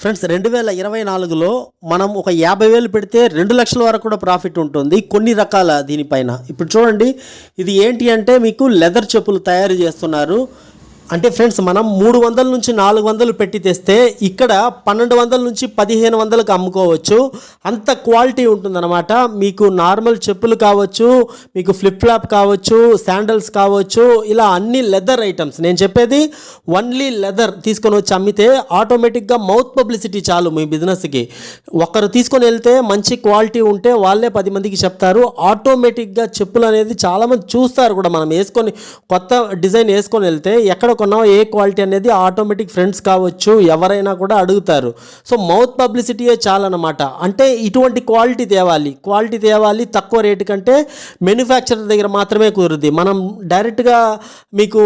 Friends రెండు వేల ఇరవై నాలుగులో మనం ఒక యాభై వేలు పెడితే రెండు లక్షల వరకు కూడా ప్రాఫిట్ ఉంటుంది కొన్ని రకాల దీనిపైన. ఇప్పుడు చూడండి ఇది ఏంటి అంటే మీకు లెదర్ చెప్పులు తయారు చేస్తున్నారు. అంటే ఫ్రెండ్స్ మనం మూడు వందల నుంచి నాలుగు వందలు పెట్టి తెస్తే ఇక్కడ పన్నెండు వందల నుంచి పదిహేను వందలకు అమ్ముకోవచ్చు. అంత క్వాలిటీ ఉంటుందన్నమాట. మీకు నార్మల్ చెప్పులు కావచ్చు మీకు ఫ్లిప్ ఫ్లాప్ కావచ్చు శాండల్స్ కావచ్చు ఇలా అన్ని లెదర్ ఐటమ్స్. నేను చెప్పేది ఓన్లీ లెదర్ తీసుకొని వచ్చి అమ్మితే ఆటోమేటిక్గా మౌత్ పబ్లిసిటీ చాలు మీ బిజినెస్కి. ఒకరు తీసుకొని వెళ్తే మంచి క్వాలిటీ ఉంటే వాళ్ళే పది మందికి చెప్తారు. ఆటోమేటిక్గా చెప్పులు అనేది చాలామంది చూస్తారు కూడా. మనం వేసుకొని కొత్త డిజైన్ వేసుకొని వెళ్తే ఎక్కడ కొన్నావు ఏ క్వాలిటీ అనేది ఆటోమేటిక్ ఫ్రెండ్స్ కావచ్చు ఎవరైనా కూడా అడుగుతారు. సో మౌత్ పబ్లిసిటీయే చాలన్నమాట. అంటే ఇటువంటి క్వాలిటీ తేవాలి. క్వాలిటీ తేవాలి తక్కువ రేటు కంటే మెనుఫ్యాక్చరర్ దగ్గర మాత్రమే కుదురుద్ది. మనం డైరెక్ట్గా మీకు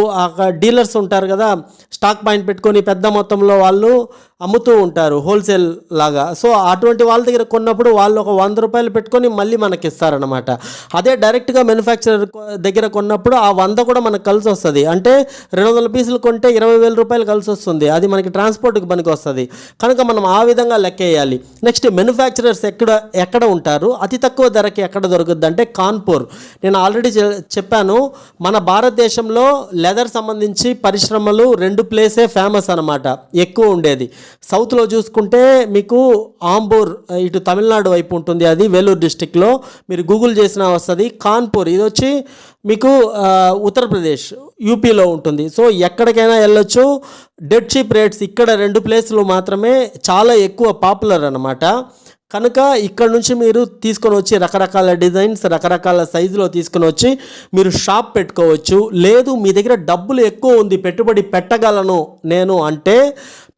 డీలర్స్ ఉంటారు కదా స్టాక్ పాయింట్ పెట్టుకొని పెద్ద మొత్తంలో వాళ్ళు అమ్ముతూ ఉంటారు హోల్సేల్ లాగా. సో అటువంటి వాళ్ళ దగ్గర కొన్నప్పుడు వాళ్ళు ఒక వంద రూపాయలు పెట్టుకొని మళ్ళీ మనకి ఇస్తారనమాట అదే డైరెక్ట్గా మ్యానుఫ్యాక్చరర్ దగ్గర కొన్నప్పుడు ఆ వంద కూడా మనకు కలిసి వస్తుంది. అంటే రెండు వందల పీసులు కొంటే ఇరవై వేల రూపాయలు కలిసి వస్తుంది. అది మనకి ట్రాన్స్పోర్ట్కి పనికి వస్తుంది. కనుక మనం ఆ విధంగా లెక్కేయాలి. నెక్స్ట్ మ్యానుఫ్యాక్చరర్స్ ఎక్కడ ఎక్కడ ఉంటారు? అతి తక్కువ ధరకి ఎక్కడ దొరుకుద్ది అంటే కాన్పూర్. నేను ఆల్రెడీ చెప్పాను. మన భారతదేశంలో లెదర్ సంబంధించి పరిశ్రమలు రెండు ప్లేసే ఫేమస్ అనమాట ఎక్కువ ఉండేది. సౌత్లో చూసుకుంటే మీకు ఆంబూర్ ఇటు తమిళనాడు వైపు ఉంటుంది అది వేలూరు డిస్టిక్లో. మీరు గూగుల్ చేసినా వస్తుంది. కాన్పూర్ ఇది వచ్చి మీకు ఉత్తరప్రదేశ్. యూపీలో ఉంటుంది. సో ఎక్కడికైనా వెళ్ళొచ్చు. డెడ్ చీప్ రేట్స్ ఇక్కడ రెండు ప్లేసులు మాత్రమే చాలా ఎక్కువ పాపులర్ అనమాట కనుక ఇక్కడ నుంచి మీరు తీసుకొని వచ్చి రకరకాల డిజైన్స్ రకరకాల సైజులో తీసుకొని వచ్చి మీరు షాప్ పెట్టుకోవచ్చు. లేదు మీ దగ్గర డబ్బులు ఎక్కువ ఉంది పెట్టుబడి పెట్టగలను నేను అంటే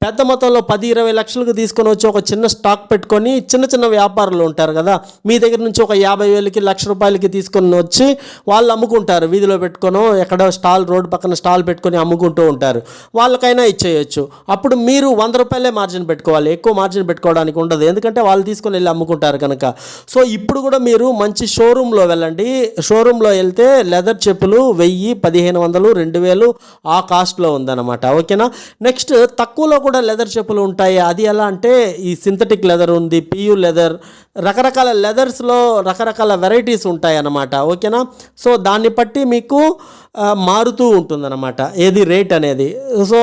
పెద్ద మొత్తంలో పది ఇరవై లక్షలకు తీసుకొని వచ్చి ఒక చిన్న స్టాక్ పెట్టుకొని చిన్న చిన్న వ్యాపారులు ఉంటారు కదా. మీ దగ్గర నుంచి ఒక యాభై వేలకి లక్ష రూపాయలకి తీసుకొని వచ్చి వాళ్ళు అమ్ముకుంటారు. వీధిలో పెట్టుకొని ఎక్కడో స్టాల్ రోడ్డు పక్కన స్టాల్ పెట్టుకొని అమ్ముకుంటూ ఉంటారు. వాళ్ళకైనా ఇచ్చేయచ్చు. అప్పుడు మీరు వంద రూపాయలే మార్జిన్ పెట్టుకోవాలి. ఎక్కువ మార్జిన్ పెట్టుకోవడానికి ఉండదు. ఎందుకంటే వాళ్ళు తీసుకొని వెళ్ళి అమ్ముకుంటారు కనుక. సో ఇప్పుడు కూడా మీరు మంచి షోరూంలో వెళ్ళండి. షోరూంలో వెళ్తే లెదర్ చెప్పులు వెయ్యి పదిహేను వందలు రెండు వేలు ఆ కాస్ట్లో ఉందన్నమాట. ఓకేనా? నెక్స్ట్ తక్కువలో కూడా లెదర్ చెప్పులు ఉంటాయి. అది ఎలా అంటే ఈ సింథటిక్ లెదర్ ఉంది పియు లెదర్ రకరకాల లెదర్స్లో రకరకాల వెరైటీస్ ఉంటాయి అన్నమాట ఓకేనా? సో దాన్ని బట్టి మీకు మారుతూ ఉంటుందన్నమాట. ఏది రేట్ అనేది. సో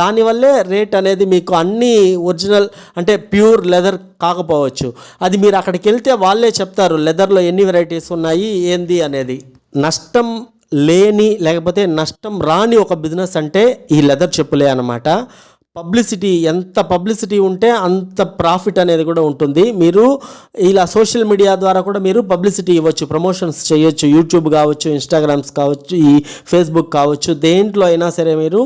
దానివల్లే రేట్ అనేది మీకు అన్ని ఒరిజినల్ అంటే ప్యూర్ లెదర్ కాకపోవచ్చు. అది మీరు అక్కడికి వెళ్తే వాళ్ళే చెప్తారు లెదర్లో ఎన్ని వెరైటీస్ ఉన్నాయి ఏంది అనేది. నష్టం లేని లేకపోతే నష్టం రాని ఒక బిజినెస్ అంటే ఈ లెదర్ చెప్పులే అనమాట పబ్లిసిటీ ఎంత పబ్లిసిటీ ఉంటే అంత ప్రాఫిట్ అనేది కూడా ఉంటుంది. మీరు ఇలా సోషల్ మీడియా ద్వారా కూడా మీరు పబ్లిసిటీ ఇవ్వచ్చు ప్రమోషన్స్ చేయొచ్చు యూట్యూబ్ కావచ్చు ఇన్స్టాగ్రామ్స్ కావచ్చు ఈ ఫేస్బుక్ కావచ్చు దేంట్లో అయినా సరే మీరు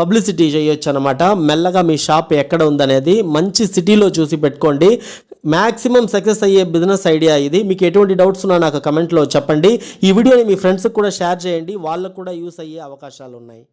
పబ్లిసిటీ చేయొచ్చు అనమాట మెల్లగా మీ షాప్ ఎక్కడ ఉందనేది మంచి సిటీలో చూసి పెట్టుకోండి. మ్యాక్సిమం సక్సెస్ అయ్యే బిజినెస్ ఐడియా ఇది. మీకు ఎటువంటి డౌట్స్ ఉన్నా నాకు కమెంట్లో చెప్పండి. ఈ వీడియోని మీ ఫ్రెండ్స్కి కూడా షేర్ చేయండి. వాళ్ళకు కూడా యూస్ అయ్యే అవకాశాలు ఉన్నాయి